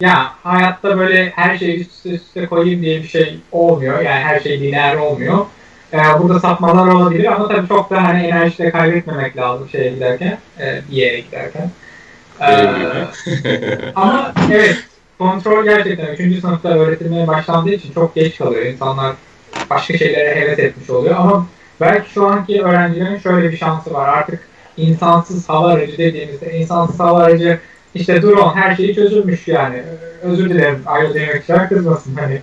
ya hayatta böyle her şeyi üst üste koyayım diye bir şey olmuyor. Yani her şey lineer olmuyor. Ee, burada sapmalar olabilir ama tabii çok da hani enerji de kaybetmemek lazım şeye giderken, e, bir yere giderken. Ee, ama evet, kontrol gerçekten 3. sınıfta öğretilmeye başlandığı için çok geç kalıyor. İnsanlar başka şeylere heves etmiş oluyor ama belki şu anki öğrencilerin şöyle bir şansı var. Artık insansız hava aracı dediğimizde insansız hava aracı işte drone her şeyi çözülmüş yani. Özür dilerim aerodinamikçiler kızmasın hani.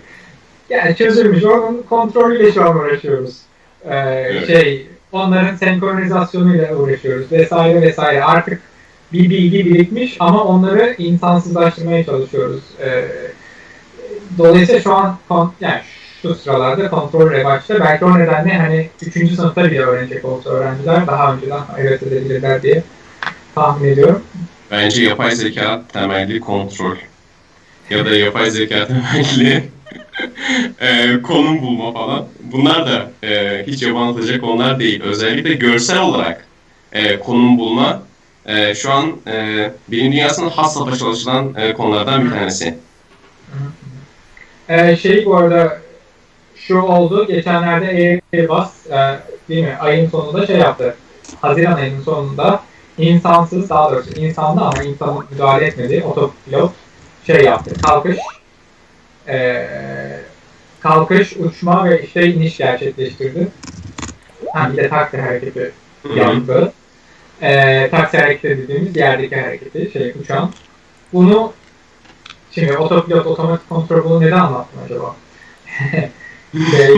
Yani çözülmüş. Onun kontrolüyle şu an uğraşıyoruz. Ee, Şey, onların senkronizasyonuyla uğraşıyoruz vesaire vesaire. Artık bir bilgi birikmiş ama onları insansızlaştırmaya çalışıyoruz. Ee, dolayısıyla şu an yani şu sıralarda kontrol revaçta. Belki o nedenle hani 3. sınıfta bile öğrenecek olsa öğrenciler daha önceden heves edebilirler diye tahmin ediyorum. Bence yapay zeka temelli kontrol ya da yapay zeka temelli e, konum bulma falan. Bunlar da e, hiç yabancılayacak konular değil. Özellikle görsel olarak e, konum bulma e, şu an e, bilim dünyasının has safhada çalışılan e, konulardan bir tanesi. Ee, şey bu arada şu oldu. Geçenlerde Airbus e, değil mi? Ayın sonunda şey yaptı. Haziran ayının sonunda insansız daha doğrusu insanlı ama insan müdahale etmedi. Otopilot şey yaptı. Kalkış e, kalkış, uçma ve işte iniş gerçekleştirdi. Ha, bir de taksi hareketi yaptı. E, taksi hareketi dediğimiz yerdeki hareketi, şey uçağın. Bunu şimdi otopilot, otomatik kontrol bunu neden anlattım acaba? şey,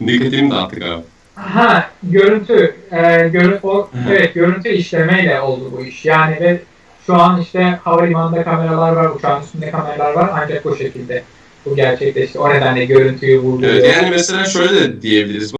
Dikkatimi dağıttık abi. Ha görüntü, e, görü, o, evet görüntü işlemeyle oldu bu iş. Yani ve şu an işte havalimanında kameralar var, uçağın üstünde kameralar var ancak bu şekilde bu gerçekleşti. O nedenle görüntüyü vurguluyor. Evet, yani mesela şöyle de diyebiliriz.